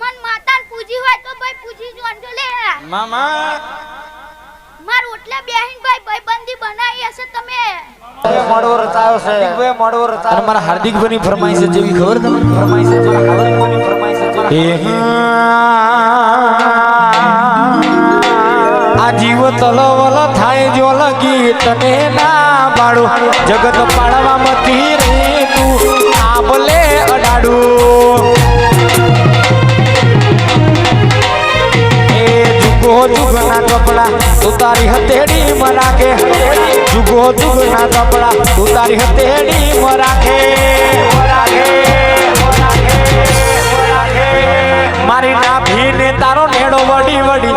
મન માતાને પૂજી હોય તો ભાઈ પૂજી જોજો લે. મામા. માર ઓટલે બેહીન ભાઈ ભાઈબંધી બનાવી હશે તમે. મોડવો રચાયો છે. હાર્દિકભાઈ મોડવો રચાયો અને મારા હાર્દિકભાઈની ફરમાઈશ છે જેવી ખબર તમને? ફરમાઈશ છે મારા હાર્દિકભાઈની ફરમાઈશ છે? આ જીવ તલવલ થાય જોલ તને ના બાળું જગત પાડવા મતી રે તું આબલે અડાડું. એ જુગો જુગના કપડા તું તારી હથેડી માં જુગો જુગના કપડા તું તારી હથેડી માં મારી નાભી ને તારો નેડો વડી વડી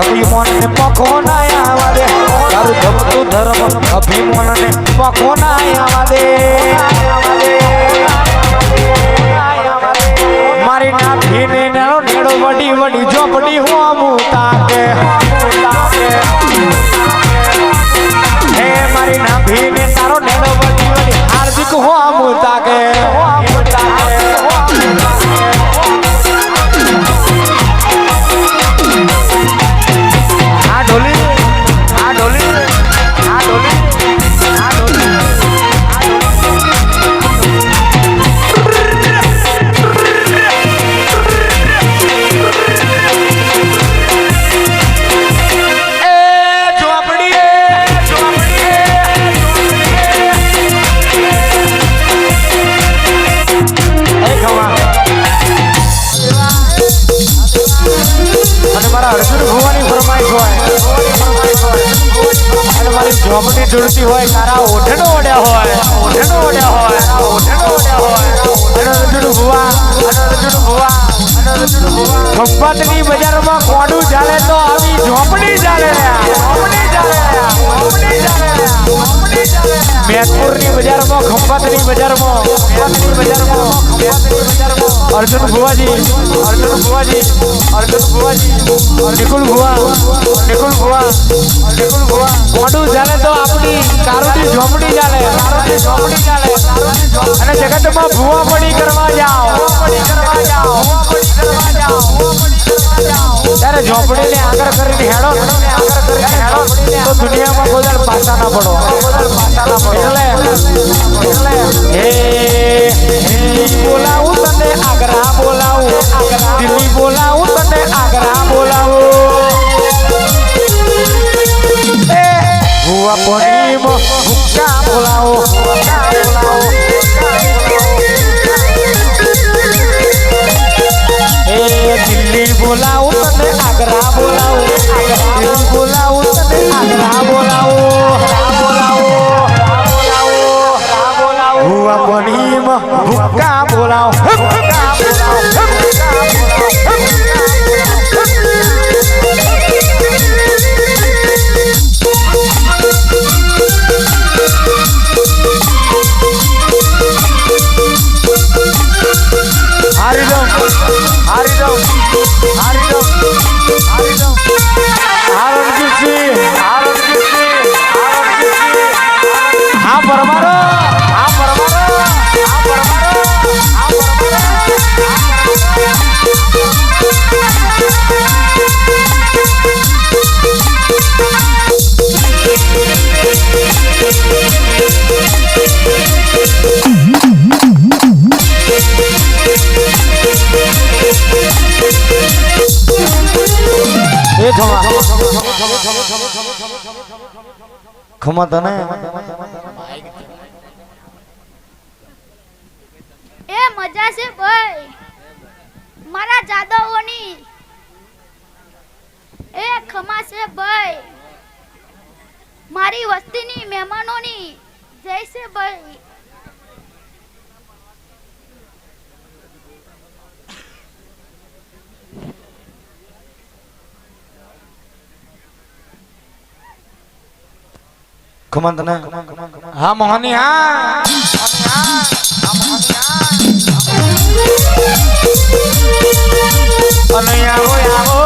ધર્મ અભિમન પખો ના આવા દે તારું તપતું ધર્મ અભિમન ને પખો ના આવા મારી નાખીને નેડો વડી વડી ઝોપડી હો ખંભાતની બજારમાં કોડું ચાલે તો આવી ઝોપડી ચાલે ઝોપડી ચાલે ઝોપડી ચાલે ઝોપડી ચાલે મેદપુરની બજારમાં, ખંભાતની બજારમાં ખંભાતની બજારમાં ખંભાતની બજારમાં. અર્જુન ભુવાજી અર્જુન ભુવાજી અર્જુન ભુવાજી, નિકુલ ભુવા નિકુલ ભુવા નિકુલ ભુવા મોઢું ચાલે તો કારુની ઝોપડી ચાલે, તારોથી ઝોપડી ચાલે. અને જગતમાં ભૂવા પડી કરવા જાઓ. ત્યારે ઝોપડીને આગળ કરીને હેડો તો દુનિયામાં કોઈ પાછા ના પડો. એટલે હે બોલાવું તને આગ્રા બોલાવું. દિલ્હી બોલાવું તને આગ્રા બોલાવું. ભુવા પોણીમાં ભૂકા બોલાવો એ દિલ્હી બોલાવું તને આગ્રા બોલાવું દિલ્હી બોલાવું તને આગ્રા બોલાવો બોલાવો બોલાવો ભુવા પોણીમાં ભૂકા બોલાવો Arka ખમા તને એ ખમન તને હા, મોહની, હા. અને આવો આવો.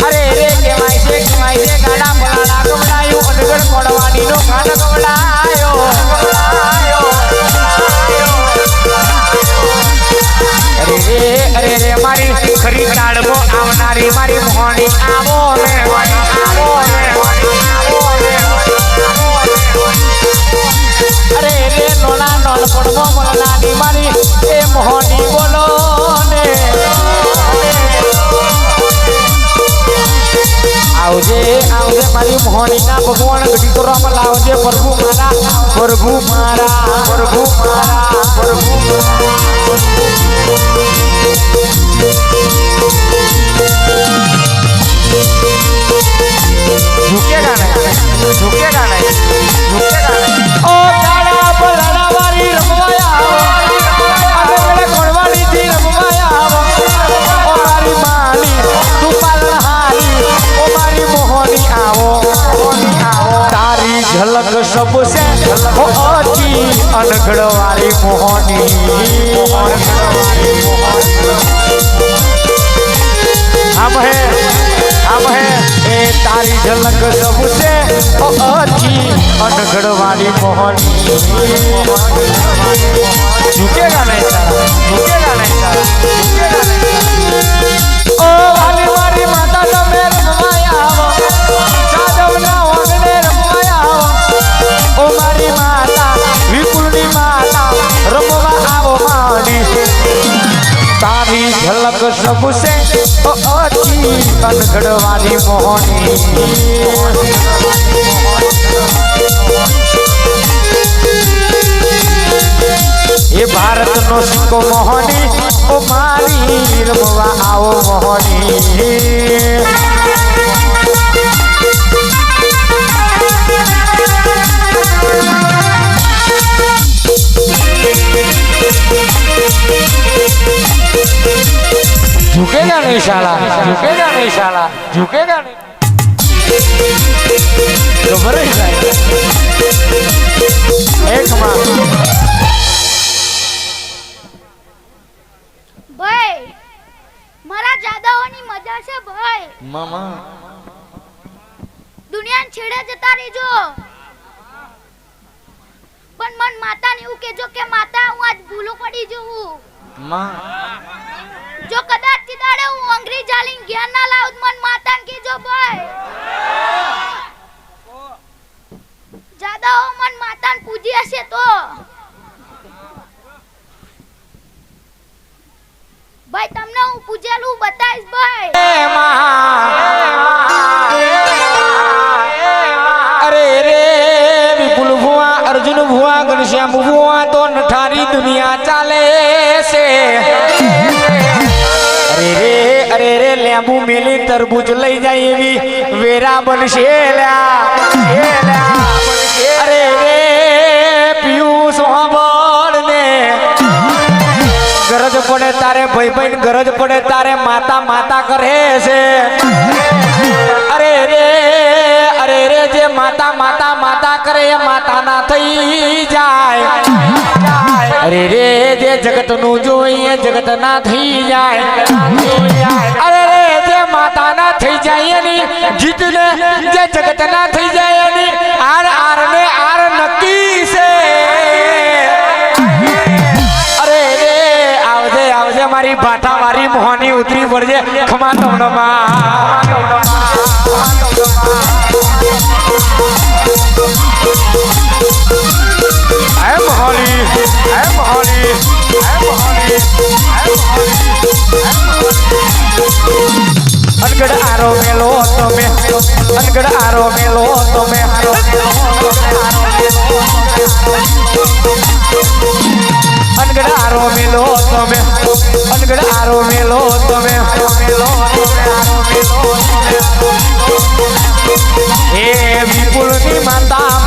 અરે રે કેવાય છે કેવાય છે, ગાડા બોલાડા ગવડાયું અડગડ પડવાની નો ગાડ ગવડાયો. અરે રે મોહની રે મારી ખરી હા આવનારી મારી મોહણી. આવો ને આવો ને અરે રે નોના નોલ પડવો મોલાની મારી, એ મોહણી બોલો ને. આવજે આવજે મારી મોહનીના ભગવાન, ઘડી કરવામાં લાવજે પ્રભુ મારા પ્રભુ મારા પ્રભુ મારા, પ્રભુ झुकेगा नहीं झुकेगा नहीं झुकेगा नहीं ओ दादा बलाना वाली रमवाया अरे मेरे कोड़वाली थी रमवाया ओ मारी माली तू पालना हारी ओ मारी मोहनी आवो मोहनी आवो तारी झलक सबसे ओ अच्छी अनगढ़ वाली मोहनी मोहनी मोहनी हम है ए तारी झलक सबसे ओ अच्छी अनगढ़ वाली मोहनी झुकेगा नहीं सारा અચી અનગઢવાની મોહની એ ભારતનો સિક્કો મોહની ઓ મારી રમવા આવો મોહની ઝુકેગા નહીં શાળા ઝુકેગા નહીં શાળા ઝુકેગા નહીં ગભરાઈ જાય એક માં ભાઈ મારા જાદાઓની મજા છે ભાઈ. મામા. દુનિયાને છેડે જતા રહેજો. પણ મન માતાને એવું કેજો કે માતા હું આજ ભૂલો પડી જઉં. માં. જો કદાચ દાડે હું અંગ્રેજ જાલીન ઘેર ના લાવું મન માતાને કહેજો ભાઈ. જાદાઓ મન માતાન પૂજી હશે તો. ભાઈ, તમને હું પૂજેલું બતાવીશ ભાઈ. લેંબુ મેલી તરબૂચ લઈ જાય એવી વેરા બનશે. અરે રે, પિયુષ ને. ગરજ પડે તારે ભાઈ ભાઈ ગરજ પડે તારે માતા માતા કરે છે. અરે રે અરે રે, જે માતા માતા માતા કરે એ માતા ના થઈ જાય. અરે રે, જે જગતનું જોઈએ જગત ના થઈ જાય. અરે રે જે માતા ના થઈ જાય એની જીત ને જે જગત ના થઈ જાય એની આર આર ને આર નક્કી છે અરે રે આવજે આવજે મારી ભાઠા મારી મોહની ઉતરી પડજે ખમા તમને હે મોહની હે મોહની હે મોહની હે અનગઢ આરો મેલો તમે અનગઢ આરો મેલો તમે અનગઢ આરો મેલો તમે અનગઢ આરો મેલો તમે એ વિપુલની માતા